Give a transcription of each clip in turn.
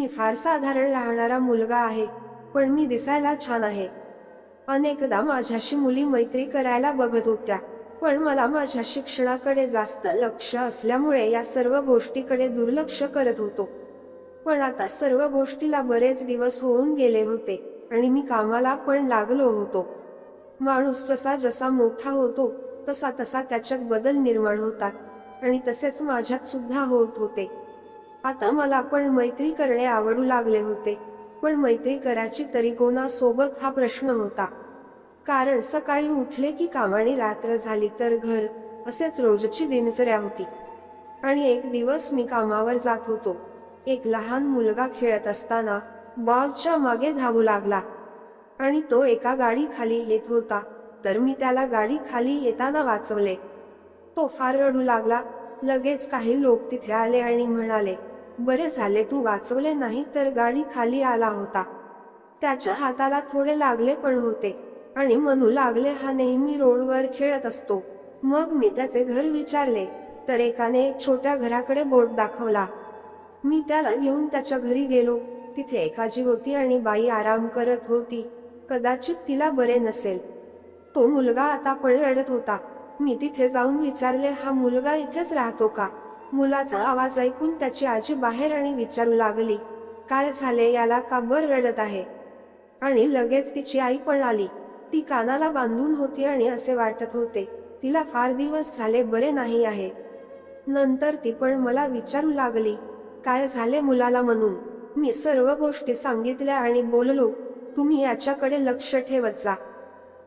मी फार साधारण राहणारा मुलगा आहे पण मी दिसायला छान आहे. अनेकदा माझ्याशी मुली मैत्री करायला बघत होत्या पण मला माझ्या शिक्षणाकडे जास्त लक्ष असल्यामुळे या सर्व गोष्टीकडे दुर्लक्ष करत होतो. पण आता सर्व गोष्टीला बरेच दिवस होऊन गेले होते आणि मी कामाला पण लागलो होतो. माणूस जसा जसा मोठा होतो तसा तसा त्याच्यात बदल निर्माण होतात आणि तसेच माझ्यात सुद्धा होत होते. आता मला पण मैत्री करणे आवडू लागले होते पण मैत्री करायची तरी कोणासोबत हा प्रश्न होता. कारण सकाळी उठले की कामाने रात्र झाली तर घर असेच रोजची दिनचर्या होती. आणि एक दिवस मी कामावर जात होतो. एक लहान मुलगा खेळत असताना बॉलच्या मागे धावू लागला. आणि तो एका गाडी खाली येत होता तर मी त्याला गाडी खाली येताना वाचवले. तो फार रडू लागला. लगेच काही लोक तिथे आले आणि म्हणाले बरे झाले तू वाचवले नाही तर गाडी खाली आला होता. त्याच्या हाताला थोडे लागले पण होते आणि म्हणू लागले हा नेहमी रोडवर खेळत असतो. मग मी त्याचे घर विचारले तर एकाने एक छोट्या घराकडे बोट दाखवला. मी त्याला घेऊन त्याच्या घरी गेलो. तिथे एकाजी होती आणि बाई आराम करत होती. कदाचित तिला बरे नसेल. तो मुलगा आता पण रडत होता. मी तिथे जाऊन विचारले हा मुलगा इथेच राहतो का? मुलाचा आवाज ऐकून त्याची आजी बाहेर आणि विचारू लागली काय झाले? याला का बर रडत आहे? आणि लगेच तिची आई पण आली. ती कानाला बांधून होती आणि असे वाटत होते तिला फार दिवस झाले बरे नाही आहे. नंतर ती पण मला विचारू लागली काय झाले मुलाला म्हणून? मी सर्व गोष्टी सांगितल्या आणि बोललो. तुम्ही याच्याकडे लक्ष ठेवत जा.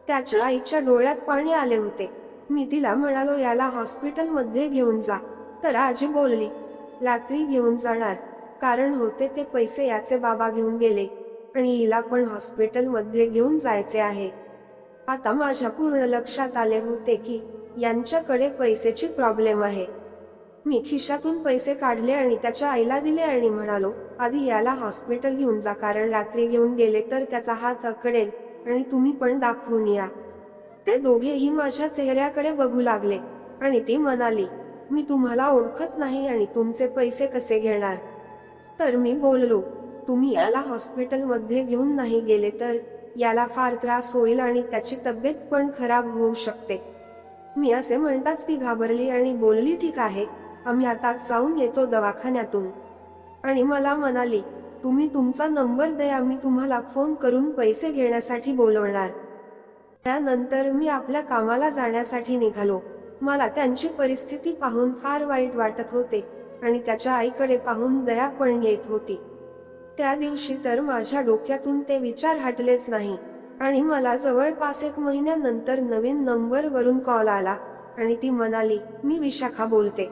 त्याच्या आईच्या डोळ्यात पाणी आले होते. मी तिला म्हणालो याला हॉस्पिटलमध्ये घेऊन जा. तर आजी बोलली रात्री घेऊन जाणार. कारण होते ते पैसे याचे बाबा घेऊन गेले आणि हिला पण हॉस्पिटलमध्ये घेऊन जायचे आहे. आता माझ्या पूर्ण लक्षात आले होते की यांच्याकडे पैसेची प्रॉब्लेम आहे. मी खिशातून पैसे काढले आणि त्याच्या आईला दिले आणि म्हणालो आधी याला हॉस्पिटल घेऊन जा. कारण रात्री घेऊन गेले तर त्याचा हात अकडेल आणि तुम्ही पण दाखवून या. ते दोघेही माझ्या चेहऱ्याकडे बघू लागले आणि ती म्हणाली मी तुम्हाला ओळखत नाही आणि तुमचे पैसे कसे घेणार? तर मी बोललो तुम्ही याला हॉस्पिटलमध्ये घेऊन नाही गेले तर याला फार त्रास होईल आणि त्याची तब्येत पण खराब होऊ शकते. मी असे म्हणताच ती घाबरली आणि बोलली ठीक आहे आम्ही आता जाऊन येतो दवाखान्यातून. आणि मला म्हणाली तुम्ही तुमचा नंबर द्या मी तुम्हाला फोन करून पैसे घेण्यासाठी बोलवणार. त्यानंतर मी आपल्या कामाला जाण्यासाठी निघालो. मला त्यांची परिस्थिती पाहून फार वाईट वाटत होते आणि त्याच्या आईकडे पाहून दया पण येत होती. त्या दिवशी तर माझ्या डोक्यातून ते विचार हटलेच नाही आणि मला जवळपास एक महिन्यानंतर नवीन नंबर वरून कॉल आला आणि ती म्हणाली मी विशाखा बोलते.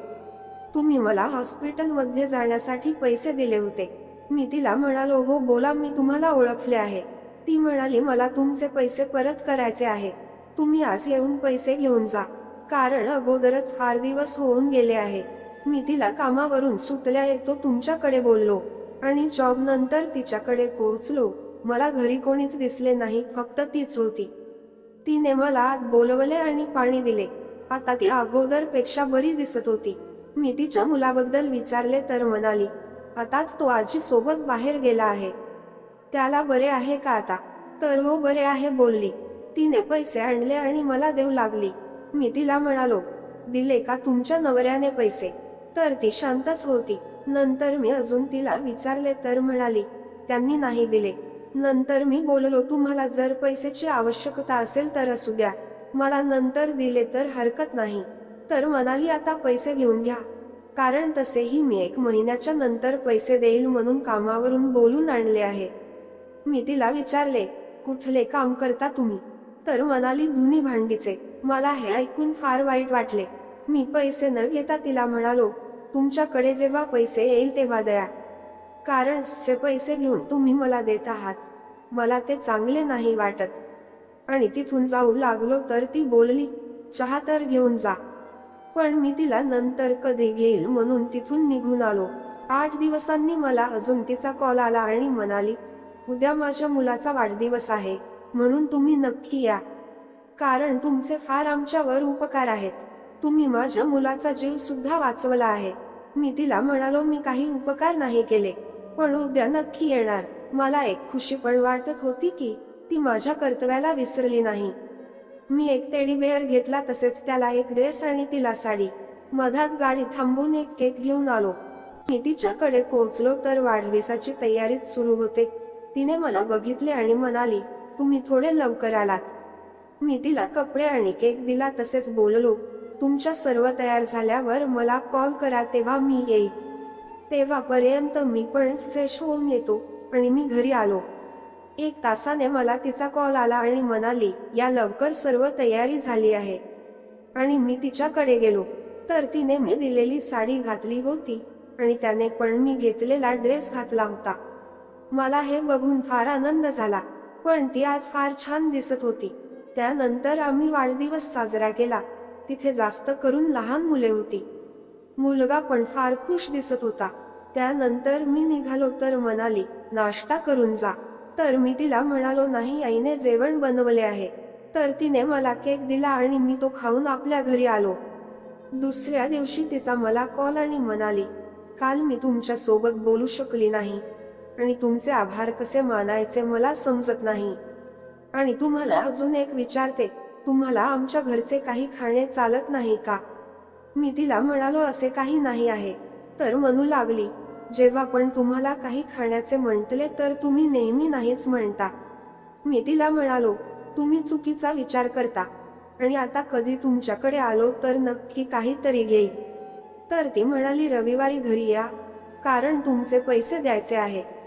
तुम्ही मला हॉस्पिटलमध्ये जाण्यासाठी पैसे दिले होते. मी तिला म्हणालो हो बोला मी तुम्हाला ओळखले आहे. ती म्हणाली मला तुमचे पैसे परत करायचे आहे तुम्ही आज येऊन पैसे घेऊन जा. कारण अगोदरच फार दिवस होऊन गेले आहे. मी तिला कामावरून सुटल्या येतो तुमच्याकडे बोललो आणि जॉब नंतर तिच्याकडे पोहोचलो. मला घरी कोणीच दिसले नाही फक्त तीच होती. तिने मला आत बोलवले आणि पाणी दिले. आता ती अगोदरपेक्षा बरी दिसत होती. मी तिच्या मुलाबद्दल विचारले तर म्हणाली आताच तो आजी सोबत बाहेर गेला आहे. त्याला बरे आहे का आता? तर हो बरे आहे बोलली. तिने पैसे आणले आणि मला देऊ लागली. मी तिला म्हणालो दिले का तुमच्या नवऱ्याने पैसे? तर ती शांतच होती. नंतर मी अजून तिला विचारले तर म्हणाली त्यांनी नाही दिले. नंतर मी बोललो तुम्हाला जर पैशाची आवश्यकता असेल तर असू द्या. मला नंतर दिले तर हरकत नाही. तर म्हणाली आता पैसे घेऊन घ्या. कारण तसेही मी एक महिन्याच्या नंतर पैसे देईल म्हणून कामावरून बोलून आणले आहे. मी तिला विचारले कुठले काम करता तुम्ही? तर म्हणाली धुनी भांडीचे. मला हे ऐकून फार वाईट वाटले. मी पैसे न घेता तिला म्हणालो तुमच्याकडे जेव्हा पैसे येईल तेव्हा द्या. कारण ते पैसे घेऊन तुम्ही मला देत आहात. मला ते चांगले नाही वाटत. आणि तिथून जाऊ लागलो तर ती बोलली चहा तर घेऊन जा. पण मी तिला नंतर कधी घेईल म्हणून तिथून निघून आलो. आठ दिवसांनी मला अजून तिचा कॉल आला आणि म्हणाली उद्या माझ्या मुलाचा वाढदिवस आहे. म्हणून तुम्ही नक्की या. कारण तुमचे फार आमच्यावर उपकार आहेत. तुम्ही माझ्या मुलाचा जीव सुद्धा वाचवला आहे. मी तिला म्हणालो मी काही उपकार नाही केले पण उद्या नक्की येणार. मला एक खुशी पण वाटत होती की ती माझ्या कर्तव्याला विसरली नाही. मी एक टेडी बेअर घेतला तसेच त्याला एक ड्रेस आणि तिला साडी. मधात गाडी थांबून एक केक घेऊन आलो. मी तिच्याकडे पोहोचलो तर वाढदिवसाची तयारीच सुरू होते. तिने मला बघितले आणि म्हणाली तुम्ही थोडे लवकर आलात. मी तिला कपडे आणि केक दिला तसेच बोललो तुमच्या सर्व तयार झाल्यावर मला कॉल करा तेव्हा मी येईल. तेव्हापर्यंत मी पण फ्रेश होऊन येतो आणि मी घरी आलो. एक तासाने मला तिचा कॉल आला आणि म्हणाली या लवकर सर्व तयारी झाली आहे. आणि मी तिच्याकडे गेलो. तर तिने मी दिलेली साडी घातली होती आणि त्याने पण मी घेतलेला ड्रेस घातला होता. मला हे बघून फार आनंद झाला. पण ती आज फार छान दिसत होती. त्यानंतर आम्ही वाढदिवस साजरा केला. तिथे जास्त करून लहान मुले होती. मुलगा पण फार खुश दिसत होता. त्यानंतर मी निघालो तर म्हणाली नाश्ता करून जा. तर मी तिला म्हणालो नाही आईने जेवण बनवले आहे. तर तिने मला केक दिला आणि मी तो खाऊन आपल्या घरी आलो. दुसऱ्या दिवशी तिचा मला कॉल आणि म्हणाली काल मी तुमच्यासोबत बोलू शकली नाही. आणि तुमचे आभार कसे मानायचे मला समजत नाही. आणि तुम्हाला अजून एक विचारते तुम्हाला आमच्या घरचे काही खाणे चालत नाही का? मी तिला म्हणालो असे काही नाही आहे. तर म्हणू लागली जेव्हा पण तुम्हाला काही खाण्याचे म्हटले तर तुम्ही नेहमी नाहीच म्हणता. मी तिला म्हणालो तुम्ही चुकीचा विचार करता. आणि आता कधी तुमच्याकडे आलो तर नक्की काहीतरी घेईल. तर ती म्हणाली रविवारी घरी या कारण तुमचे पैसे द्यायचे आहे.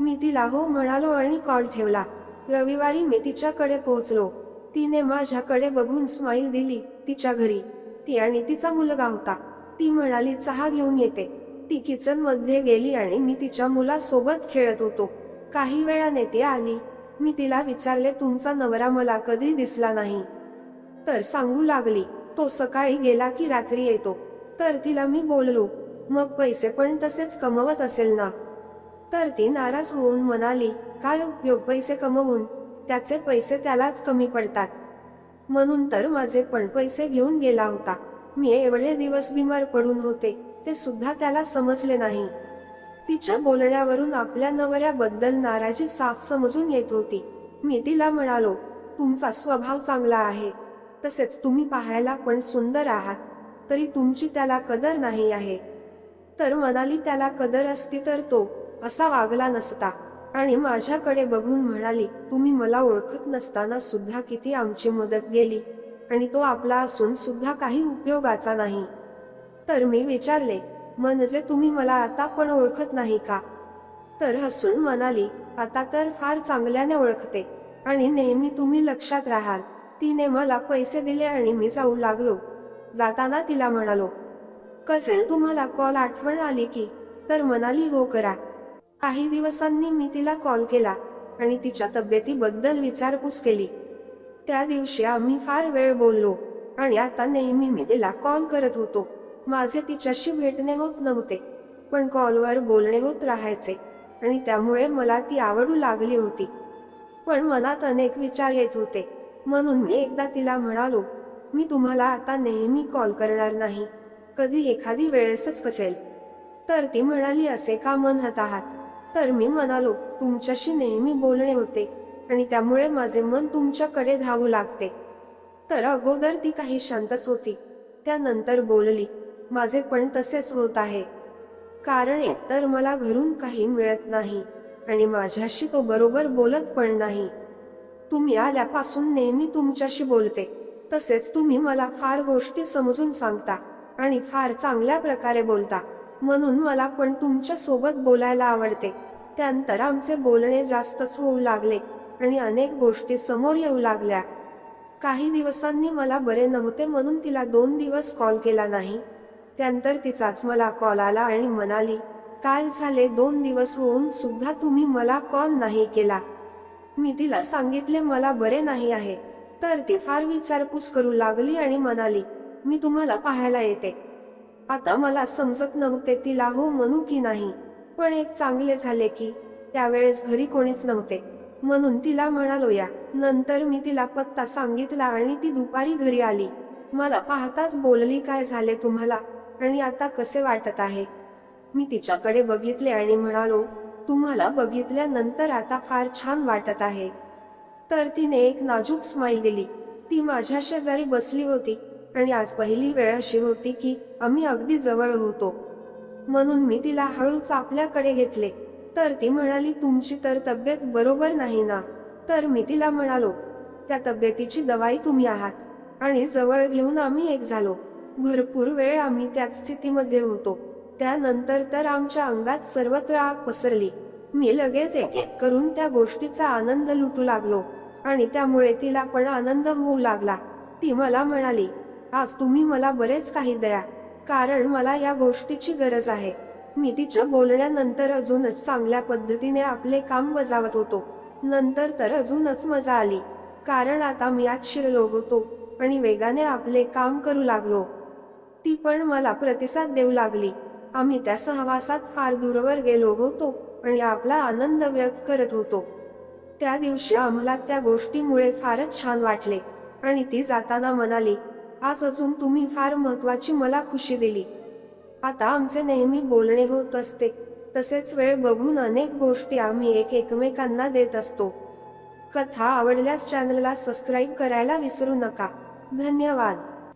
मी तिला हो म्हणालो आणि कॉल ठेवला. रविवारी मी तिच्याकडे पोहोचलो. तिने माझ्याकडे बघून स्माईल दिली तिच्या घरी. ती आणि तिचा मुलगा होता. ती म्हणाली चहा घेऊन येते. ती किचनमध्ये गेली आणि मी तिच्या मुलासोबत खेळत होतो. काही वेळाने ती आली. मी तिला विचारले तुमचा नवरा मला कधी दिसला नाही? तर सांगू लागली तो सकाळी गेला की रात्री येतो. तर तिला मी बोललो मग पैसे पण तसेच कमवत असेल ना? तर ती नाराज होऊन म्हणाली काय उपयोग? पैसे कमवून. त्याचे पैसे त्यालाच कमी पडतात. म्हणून तर माझे पण पैसे घेऊन गेला होता. मी एवढे दिवस बिमार पडून होते ते सुद्धा त्याला समजले नाही. तिच्या बोलण्यावरून आपल्या नवऱ्याबद्दल नाराजी साफ समजून येत होती. मी तिला म्हणालो तुमचा स्वभाव चांगला आहे. तसेच तुम्ही पाहायला पण सुंदर आहात. तरी तुमची त्याला कदर नाही आहे. तर मनाली त्याला कदर असती तर तो असा वागला नसता. आणि माझ्याकडे बघून म्हणाली तुम्ही मला ओळखत नसताना सुद्धा किती आमची मदत गेली. आणि तो आपला असून सुद्धा काही उपयोगाचा नाही. तर मी विचारले म्हणजे तुम्ही मला आता पण ओळखत नाही का? तर हसून म्हणाली आता तर फार चांगल्याने ओळखते. आणि नेहमी तुम्ही लक्षात राहाल. तिने मला पैसे दिले आणि मी जाऊ लागलो. जाताना तिला म्हणालो करेल तुम्हाला कॉल आठवण आली की? तर म्हणाली हो करा. काही दिवसांनी मी तिला कॉल केला आणि तिच्या तब्येतीबद्दल विचारपूस केली. त्या दिवशी आम्ही फार वेळ बोललो आणि आता नेहमी मी तिला कॉल करत होतो. माझे तिच्याशी भेटणे होत नव्हते पण कॉलवर बोलणे होत राहायचे आणि त्यामुळे मला ती आवडू लागली होती. पण मनात अनेक विचार येत होते म्हणून मी एकदा तिला म्हणालो मी तुम्हाला आता नेहमी कॉल करणार नाही कधी एखादी वेळेसच करेल. तर ती म्हणाली असे का म्हणत आहात? तर मी म्हणालो तुमच्याशी नेहमी बोलणे होते आणि त्यामुळे माझे मन तुमच्याकडे धावू लागते. तर अगोदर ती काही शांतच होती. त्यानंतर बोलली माझे पण तसेच होत आहे. कारण एकतर मला घरून काही मिळत नाही आणि माझ्याशी तो बरोबर बोलत पण नाही. तुम्ही आल्यापासून नेहमी तुमच्याशी बोलते. तसेच तुम्ही मला फार गोष्टी समजून सांगता आणि फार चांगल्या प्रकारे बोलता. म्हणून मला पण तुमच्यासोबत बोलायला आवडते. त्यानंतर आमचे बोलणे जास्तच होऊ लागले आणि अनेक गोष्टी समोर येऊ लागल्या. काही दिवसांनी मला बरे नव्हते म्हणून तिला दोन दिवस कॉल केला नाही. त्यानंतर तिचाच मला कॉल आला आणि म्हणाली काय झाले दोन दिवस होऊन सुद्धा तुम्ही मला कॉल नाही केला. मी तिला सांगितले मला बरे नाही आहे. तर ती फार विचारपूस करू लागली आणि म्हणाली मी तुम्हाला पाहायला येते. आता मला समजत नव्हते तिला हो म्हणू की नाही. पण एक चांगले झाले की त्यावेळेस घरी कोणीच नव्हते. म्हणून तिला म्हणालो या. नंतर मी तिला पत्ता सांगितला आणि ती दुपारी घरी आली. मला पाहताच बोलली काय झाले तुम्हाला? आणि आता कसे वाटत आहे? मी तिच्याकडे बघितले आणि म्हणालो तुम्हाला बघितल्यानंतर आता फार छान वाटत आहे. तर तिने एक नाजूक स्माईल दिली. ती माझ्या शेजारी बसली होती. आणि आज पहिली वेळ अशी होती की आम्ही अगदी जवळ होतो. म्हणून मी तिला हळूच आपल्याकडे घेतले. तर ती म्हणाली तुमची तर तब्येत बरोबर नाही ना. तर मी तिला म्हणालो त्या तब्येतीची दवाई तुम्ही आहात. आणि जवळ घेऊन आम्ही एक झालो. भरपूर वेळ आम्ही त्याच स्थितीमध्ये होतो. त्यानंतर तर आमच्या अंगात सर्वत्र आग पसरली. मी लगेच एक एक करून त्या गोष्टीचा आनंद लुटू लागलो. आणि त्यामुळे तिला पण आनंद होऊ लागला. ती मला म्हणाली आज तुम्ही मला बरेच काही द्या कारण मला या गोष्टीची गरज आहे. मी तिच्या बोलण्यानंतर अजूनच चांगल्या पद्धतीने आपले काम बजावत होतो. नंतर तर अजूनच मजा आली कारण आता मी आत शिरलो होतो आणि वेगाने आपले काम करू लागलो. ती पण मला प्रतिसाद देऊ लागली. आम्ही त्या सहवासात फार दूरवर गेलो होतो आणि आपला आनंद व्यक्त करत होतो. त्या दिवशी आम्हाला त्या गोष्टीमुळे फारच छान वाटले आणि ती जाताना म्हणाली आज अजून तुम्ही फार महत्वाची मला खुशी दिली. आता आमचे नेहमी बोलणे होत असते. तसेच वेळ बघून अनेक गोष्टी आम्ही एक एकमेकांना देत असतो. कथा आवडल्यास चॅनलला सबस्क्राईब करायला विसरू नका. धन्यवाद.